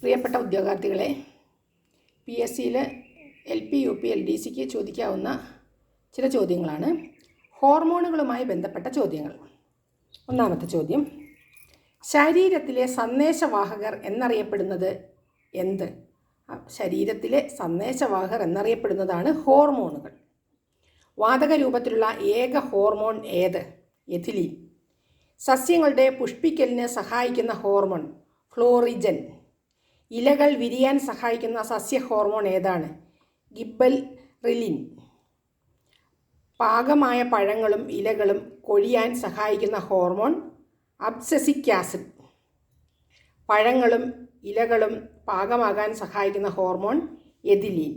പ്രിയപ്പെട്ട ഉദ്യോഗാർത്ഥികളെ P S സിയിൽ L P U P L D സിക്ക് ചോദിക്കാവുന്ന ചില ചോദ്യങ്ങളാണ്. ഹോർമോണുകളുമായി ബന്ധപ്പെട്ട ചോദ്യങ്ങൾ. ഒന്നാമത്തെ ചോദ്യം ശരീരത്തിലെ സന്ദേശവാഹകർ എന്നറിയപ്പെടുന്നത് എന്ത്? ശരീരത്തിലെ സന്ദേശവാഹകർ എന്നറിയപ്പെടുന്നതാണ് ഹോർമോണുകൾ. വാതക രൂപത്തിലുള്ള ഏക ഹോർമോൺ ഏത്? എഥിലീൻ. സസ്യങ്ങളുടെ പുഷ്പിക്കലിന് സഹായിക്കുന്ന ഹോർമോൺ ഫ്ലോറിജൻ. ഇലകൾ വിരിയാൻ സഹായിക്കുന്ന സസ്യ ഹോർമോൺ ഏതാണ്? ഗിബൽ റിലിൻ. പാകമായ പഴങ്ങളും ഇലകളും കൊഴിയാൻ സഹായിക്കുന്ന ഹോർമോൺ അബ്സസിക് ആസിഡ്. പഴങ്ങളും ഇലകളും പാകമാകാൻ സഹായിക്കുന്ന ഹോർമോൺ എതിലീൻ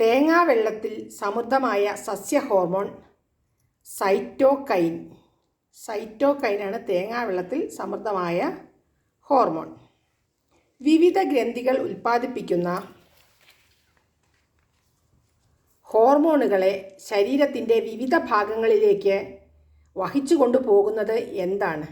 തേങ്ങാവെള്ളത്തിൽ സമൃദ്ധമായ സസ്യ ഹോർമോൺ സൈറ്റോകൈൻ. സൈറ്റോകൈനാണ് തേങ്ങാവെള്ളത്തിൽ സമൃദ്ധമായ ഹോർമോൺ. വിവിധ ഗ്രന്ഥികൾ ഉൽപ്പാദിപ്പിക്കുന്ന ഹോർമോണുകളെ ശരീരത്തിന്റെ വിവിധ ഭാഗങ്ങളിലേക്ക് വഹിച്ചു കൊണ്ടുപോകുന്നത് എന്താണ്?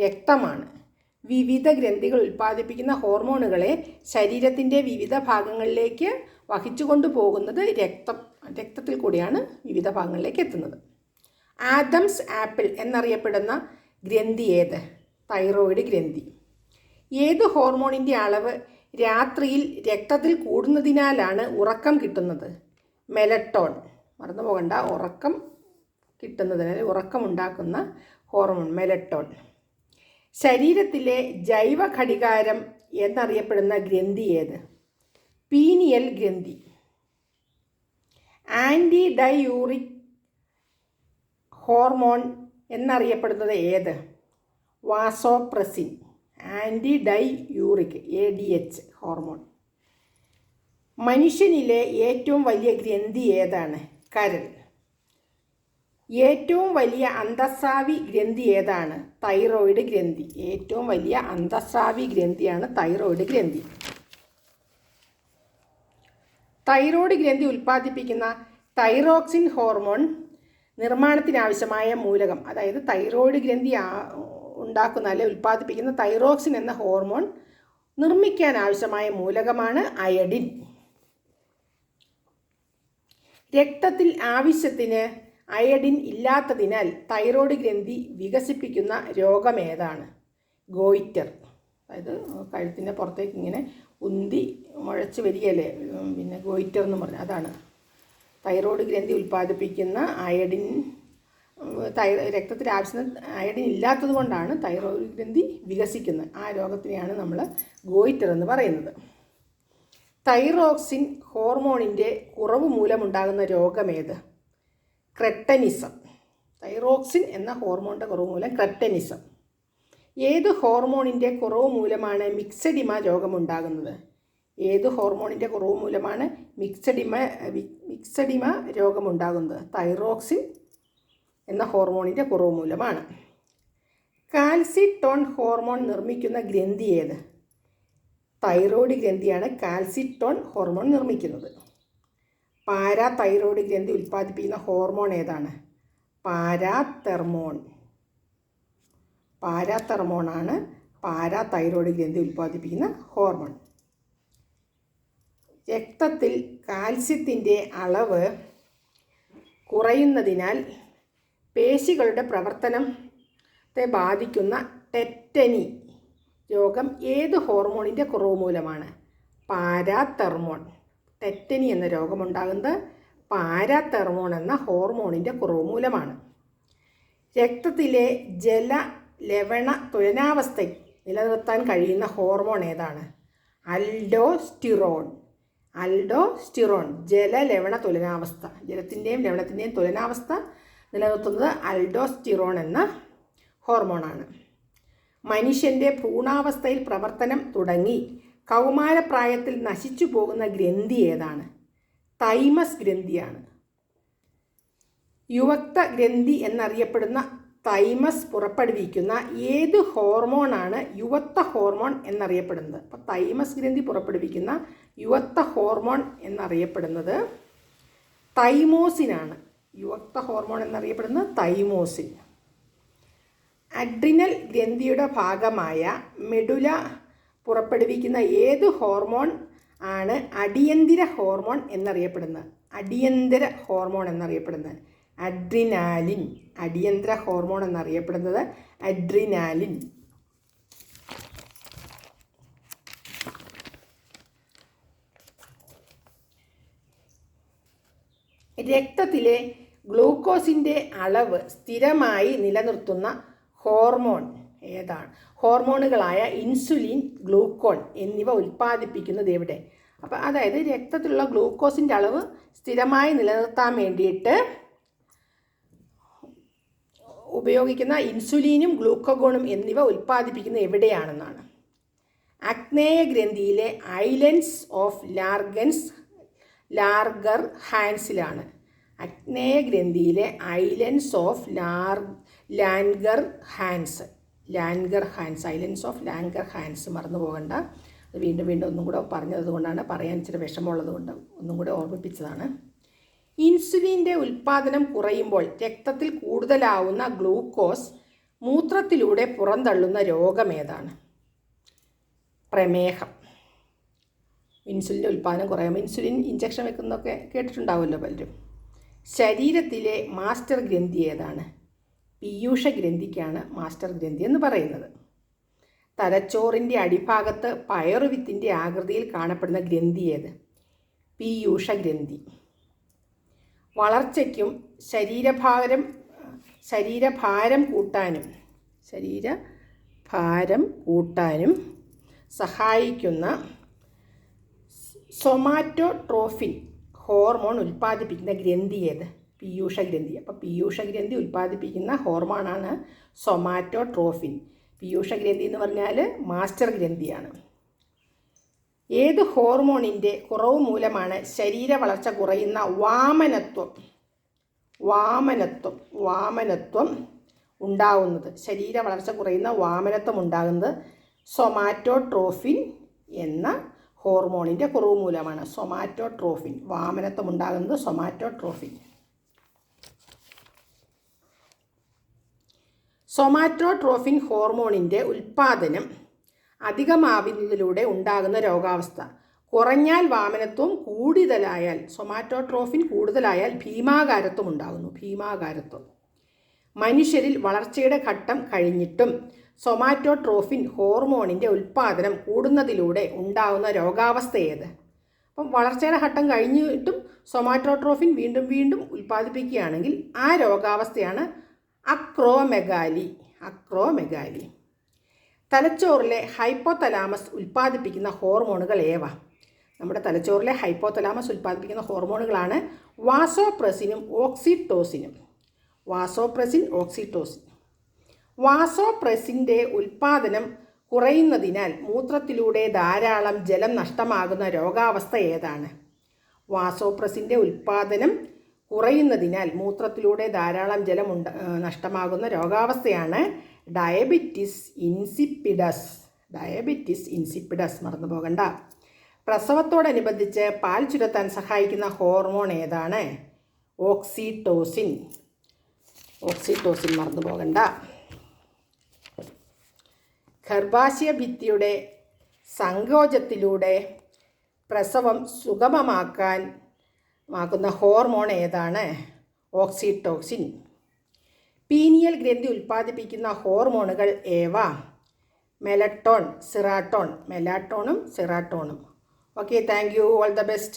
രക്തമാണ്. വിവിധ ഗ്രന്ഥികൾ ഉൽപ്പാദിപ്പിക്കുന്ന ഹോർമോണുകളെ ശരീരത്തിന്റെ വിവിധ ഭാഗങ്ങളിലേക്ക് വഹിച്ചു കൊണ്ടുപോകുന്നത് രക്തം രക്തത്തിൽ കൂടിയാണ് വിവിധ ഭാഗങ്ങളിലേക്ക് എത്തുന്നത്. ആദംസ് ആപ്പിൾ എന്നറിയപ്പെടുന്ന ഗ്രന്ഥി ഏത്? തൈറോയിഡ് ഗ്രന്ഥി. ഏത് ഹോർമോണിന്റെ അളവ് രാത്രിയിൽ രക്തത്തിൽ കൂടുന്നതിനാലാണ് ഉറക്കം കിട്ടുന്നത്? മെലട്ടോൺ. മറന്നു പോകണ്ട ഉറക്കം കിട്ടുന്നതിന് ഉറക്കമുണ്ടാക്കുന്ന ഹോർമോൺ മെലട്ടോൺ. ശരീരത്തിലെ ജൈവ ഘടികാരം എന്നറിയപ്പെടുന്ന ഗ്രന്ഥി ഏത്? പീനിയൽ ഗ്രന്ഥി. ആന്റി ഡയൂറിക് ഹോർമോൺ എന്നറിയപ്പെടുന്നത് ഏത്? Vasopressin. Anti diuretic A D H hormone. മനുഷ്യനിലെ ഏറ്റവും വലിയ ഗ്രന്ഥി ഏതാണ്? കരൾ. ഏറ്റവും വലിയ അന്തസ്രാവി ഗ്രന്ഥി ഏതാണ്? തൈറോയിഡ് ഗ്രന്ഥി. ഏറ്റവും വലിയ അന്തസ്രാവി ഗ്രന്ഥിയാണ് തൈറോയിഡ് ഗ്രന്ഥി. തൈറോയിഡ് ഗ്രന്ഥി ഉൽപ്പാദിപ്പിക്കുന്ന തൈറോക്സിൻ ഹോർമോൺ നിർമ്മാണത്തിനാവശ്യമായ മൂലകം അതായത് തൈറോയിഡ് ഗ്രന്ഥി ഉണ്ടാക്കുന്ന അല്ലെ ഉൽപ്പാദിപ്പിക്കുന്ന തൈറോക്സിൻ എന്ന ഹോർമോൺ നിർമ്മിക്കാൻ ആവശ്യമായ മൂലകമാണ് അയഡിൻ. രക്തത്തിൽ ആവശ്യത്തിന് അയഡിൻ ഇല്ലാത്തതിനാൽ തൈറോയ്ഡ് ഗ്രന്ഥി വികസിപ്പിക്കുന്ന ഏതാണ്? ഗോയിറ്റർ. അതായത് കഴുത്തിന്റെ പുറത്തേക്ക് ഇങ്ങനെ ഉന്തി മുഴച്ച് വരികയല്ലേ? പിന്നെ ഗോയിറ്റർ എന്ന് പറഞ്ഞാൽ അതാണ്. തൈറോയ്ഡ് ഗ്രന്ഥി ഉൽപ്പാദിപ്പിക്കുന്ന അയഡിൻ ഉം, രക്തത്തിൽ ആവശ്യത്തിന് അയഡിൻ ഇല്ലാത്തത് കൊണ്ടാണ് തൈറോയിഡ് ഗ്രന്ഥി വികസിക്കുന്നത്. ആ രോഗത്തിനെയാണ് നമ്മൾ ഗോയിറ്റർ എന്ന് പറയുന്നത്. തൈറോക്സിൻ ഹോർമോണിന്റെ കുറവ് മൂലമുണ്ടാകുന്ന രോഗമേത്? ക്രെട്ടനിസം. തൈറോക്സിൻ എന്ന ഹോർമോണിന്റെ കുറവ് മൂലം ക്രെട്ടനിസം. ഏത് ഹോർമോണിന്റെ കുറവ് മൂലമാണ് മിക്സഡിമ രോഗമുണ്ടാകുന്നത്? ഏത് ഹോർമോണിന്റെ കുറവ് മൂലമാണ് മിക്സഡിമ മിക്സഡിമ രോഗമുണ്ടാകുന്നത്? തൈറോക്സിൻ എന്ന ഹോർമോണിന്റെ കുറവ് മൂലമാണ് കാൽസിട്ടോൺ ഹോർമോൺ നിർമ്മിക്കുന്ന ഗ്രന്ഥി ഏത്? തൈറോയ്ഡ് ഗ്രന്ഥിയാണ് കാൽസിട്ടോൺ ഹോർമോൺ നിർമ്മിക്കുന്നത്. പാരാ തൈറോയ്ഡ് ഗ്രന്ഥി ഉൽപ്പാദിപ്പിക്കുന്ന ഹോർമോൺ ഏതാണ്? പാരാതെർമോൺ. പാരാതെർമോണാണ് പാരാ തൈറോയ്ഡ് ഗ്രന്ഥി ഉൽപ്പാദിപ്പിക്കുന്ന ഹോർമോൺ. രക്തത്തിൽ കാൽസ്യത്തിന്റെ അളവ് കുറയുന്നതിനാൽ പേശികളുടെ പ്രവർത്തനത്തെ ബാധിക്കുന്ന ടെറ്റനി രോഗം ഏത് ഹോർമോണിന്റെ കുറവ് മൂലമാണ്? പാരാതെർമോൺ. ടെറ്റനി എന്ന രോഗമുണ്ടാകുന്നത് പാരാതെർമോൺ എന്ന ഹോർമോണിന്റെ കുറവ് മൂലമാണ്. രക്തത്തിലെ ജല ലവണ തുലനാവസ്ഥ നിലനിർത്താൻ കഴിയുന്ന ഹോർമോൺ ഏതാണ്? അൽഡോസ്റ്റിറോൺ. അൽഡോസ്റ്റിറോൺ ജലലവണ തുലനാവസ്ഥ. ജലത്തിന്റെയും ലവണത്തിന്റെയും തുലനാവസ്ഥ നിലനിർത്തുന്നത് അൽഡോസ്റ്റിറോൺ എന്ന ഹോർമോണാണ്. മനുഷ്യന്റെ ഭ്രൂണാവസ്ഥയിൽ പ്രവർത്തനം തുടങ്ങി കൗമാരപ്രായത്തിൽ നശിച്ചു പോകുന്ന ഗ്രന്ഥി ഏതാണ്? തൈമസ് ഗ്രന്ഥിയാണ്. യുവക്ത ഗ്രന്ഥി എന്നറിയപ്പെടുന്ന തൈമസ് പുറപ്പെടുവിക്കുന്ന ഏത് ഹോർമോണാണ് യുവത്വ ഹോർമോൺ എന്നറിയപ്പെടുന്നത്? അപ്പോൾ തൈമസ് ഗ്രന്ഥി പുറപ്പെടുവിക്കുന്ന യുവത്വ ഹോർമോൺ എന്നറിയപ്പെടുന്നത് തൈമോസിനാണ്. യുവത്വ ഹോർമോൺ എന്നറിയപ്പെടുന്ന തൈമോസിൻ. അഡ്രിനൽ ഗ്രന്ഥിയുടെ ഭാഗമായ മെഡുല പുറപ്പെടുവിക്കുന്ന ഏത് ഹോർമോൺ ആണ് അടിയന്തിര ഹോർമോൺ എന്നറിയപ്പെടുന്നത്? അടിയന്തര ഹോർമോൺ എന്നറിയപ്പെടുന്നത്. അഡ്രിനാലിൻ അടിയന്തര ഹോർമോൺ എന്നറിയപ്പെടുന്നത് അഡ്രിനാലിൻ. രക്തത്തിലെ ഗ്ലൂക്കോസിന്റെ അളവ് സ്ഥിരമായി നിലനിർത്തുന്ന ഹോർമോൺ ഏതാണ്? ഹോർമോണുകളായ ഇൻസുലിൻ ഗ്ലൂക്കോൺ എന്നിവ ഉൽപ്പാദിപ്പിക്കുന്നത് എവിടെ? അപ്പോൾ അതായത് രക്തത്തിലുള്ള ഗ്ലൂക്കോസിന്റെ അളവ് സ്ഥിരമായി നിലനിർത്താൻ വേണ്ടിയിട്ട് ഉപയോഗിക്കുന്ന ഇൻസുലിനും ഗ്ലൂക്കോഗോണും എന്നിവ ഉൽപ്പാദിപ്പിക്കുന്നത് എവിടെയാണെന്നാണ്. അഗ്നേയ ഗ്രന്ഥിയിലെ ഐലൻഡ്സ് ഓഫ് ലാർഗൻസ് ലാർഗർ ഹാൻസിലാണ്. അഗ്നേയ ഗ്രന്ഥിയിലെ islands of ലാർ Langerhans Langerhans islands of Langerhans മറന്നു പോകണ്ട. അത് വീണ്ടും വീണ്ടും ഒന്നും കൂടെ പറഞ്ഞത് കൊണ്ടാണ് പറയാൻ ഇച്ചിരി വിഷമമുള്ളത് കൊണ്ട് ഒന്നും കൂടെ ഓർമ്മിപ്പിച്ചതാണ്. ഇൻസുലിന്റെ ഉൽപ്പാദനം കുറയുമ്പോൾ രക്തത്തിൽ കൂടുതലാവുന്ന ഗ്ലൂക്കോസ് മൂത്രത്തിലൂടെ പുറന്തള്ളുന്ന രോഗമേതാണ് പ്രമേഹം. ഇൻസുലിന്റെ ഉൽപ്പാദനം കുറയുമ്പോൾ ഇൻസുലിൻ ഇഞ്ചക്ഷൻ വെക്കുന്നതൊക്കെ കേട്ടിട്ടുണ്ടാവുമല്ലോ പലരും. ശരീരത്തിലെ മാസ്റ്റർ ഗ്രന്ഥി ഏതാണ്? പീയൂഷ ഗ്രന്ഥിക്കാണ് മാസ്റ്റർ ഗ്രന്ഥി എന്ന് പറയുന്നത്. തലച്ചോറിന്റെ അടിഭാഗത്ത് പയറുവിത്തിന്റെ ആകൃതിയിൽ കാണപ്പെടുന്ന ഗ്രന്ഥി ഏത്? പീയൂഷ ഗ്രന്ഥി. വളർച്ചയ്ക്കും ശരീരഭാരം ശരീരഭാരം കൂട്ടാനും ശരീരഭാരം കൂട്ടാനും സഹായിക്കുന്ന സൊമാറ്റോട്രോഫിൻ ഹോർമോൺ ഉൽപ്പാദിപ്പിക്കുന്ന ഗ്രന്ഥി ഏത്? പീയൂഷ ഗ്രന്ഥി. അപ്പോൾ പീയൂഷ ഗ്രന്ഥി ഉൽപ്പാദിപ്പിക്കുന്ന ഹോർമോണാണ് സൊമാറ്റോട്രോഫിൻ. പീയൂഷ ഗ്രന്ഥി എന്ന് പറഞ്ഞാൽ മാസ്റ്റർ ഗ്രന്ഥിയാണ്. ഏത് ഹോർമോണിന്റെ കുറവ് മൂലമാണ് ശരീര വളർച്ച കുറയുന്ന വാമനത്വം? വാമനത്വം വാമനത്വം ഉണ്ടാകുന്നത് ശരീര വളർച്ച കുറയുന്ന വാമനത്വം ഉണ്ടാകുന്നത് സൊമാറ്റോട്രോഫിൻ എന്ന ഹോർമോണിന്റെ കുറവ് മൂലമാണ് സൊമാറ്റോട്രോഫിൻ. വാമനത്വം ഉണ്ടാകുന്നത് സൊമാറ്റോട്രോഫിൻ. സൊമാറ്റോട്രോഫിൻ ഹോർമോണിന്റെ ഉൽപ്പാദനം അധികമാവുന്നതിലൂടെ ഉണ്ടാകുന്ന രോഗാവസ്ഥ. കുറഞ്ഞാൽ വാമനത്വം കൂടുതലായാൽ സൊമാറ്റോട്രോഫിൻ കൂടുതലായാൽ ഭീമാകാരത്വം ഉണ്ടാകുന്നു. ഭീമാകാരത്വം. മനുഷ്യരിൽ വളർച്ചയുടെ ഘട്ടം കഴിഞ്ഞിട്ടും സൊമാറ്റോട്രോഫിൻ ഹോർമോണിന്റെ ഉൽപ്പാദനം കൂടുന്നതിലൂടെ ഉണ്ടാകുന്ന രോഗാവസ്ഥ ഏത്? അപ്പം വളർച്ചയുടെ ഘട്ടം കഴിഞ്ഞിട്ടും സൊമാറ്റോട്രോഫിൻ വീണ്ടും വീണ്ടും ഉൽപ്പാദിപ്പിക്കുകയാണെങ്കിൽ ആ രോഗാവസ്ഥയാണ് അക്രോമെഗാലി അക്രോമെഗാലി. തലച്ചോറിലെ ഹൈപ്പോതലാമസ് ഉൽപ്പാദിപ്പിക്കുന്ന ഹോർമോണുകൾ ഏവ? നമ്മുടെ തലച്ചോറിലെ ഹൈപ്പോതലാമസ് ഉൽപ്പാദിപ്പിക്കുന്ന ഹോർമോണുകളാണ് വാസോപ്രസിനും ഓക്സിറ്റോസിനും. Vasopressin oxytocin. വാസോപ്രസിന്റെ ഉൽപ്പാദനം കുറയുന്നതിനാൽ മൂത്രത്തിലൂടെ ധാരാളം ജലം നഷ്ടമാകുന്ന രോഗാവസ്ഥ ഏതാണ്? വാസോപ്രസിന്റെ ഉൽപ്പാദനം കുറയുന്നതിനാൽ മൂത്രത്തിലൂടെ ധാരാളം ജലം ഉണ്ട നഷ്ടമാകുന്ന രോഗാവസ്ഥയാണ് ഡയബറ്റിസ് ഇൻസിപ്പിഡസ്. ഡയബറ്റിസ് ഇൻസിപ്പിഡസ് മറന്നു പോകണ്ട പ്രസവത്തോടനുബന്ധിച്ച് പാൽ ചുരത്താൻ സഹായിക്കുന്ന ഹോർമോൺ ഏതാണ്? ഓക്സിറ്റോസിൻ ഓക്സിറ്റോസിൻ മറന്നു പോകണ്ട ഗർഭാശയ ഭിത്തിയുടെ സങ്കോചത്തിലൂടെ പ്രസവം സുഗമമാക്കാൻ മാക്കുന്ന ഹോർമോൺ ഏതാണ്? ഓക്സിറ്റോക്സിൻ പീനിയൽ ഗ്രന്ഥി ഉൽപ്പാദിപ്പിക്കുന്ന ഹോർമോണുകൾ ഏവ? Melatonin serotonin. മെലാട്ടോണും സിറാട്ടോണും. Okay thank you all the best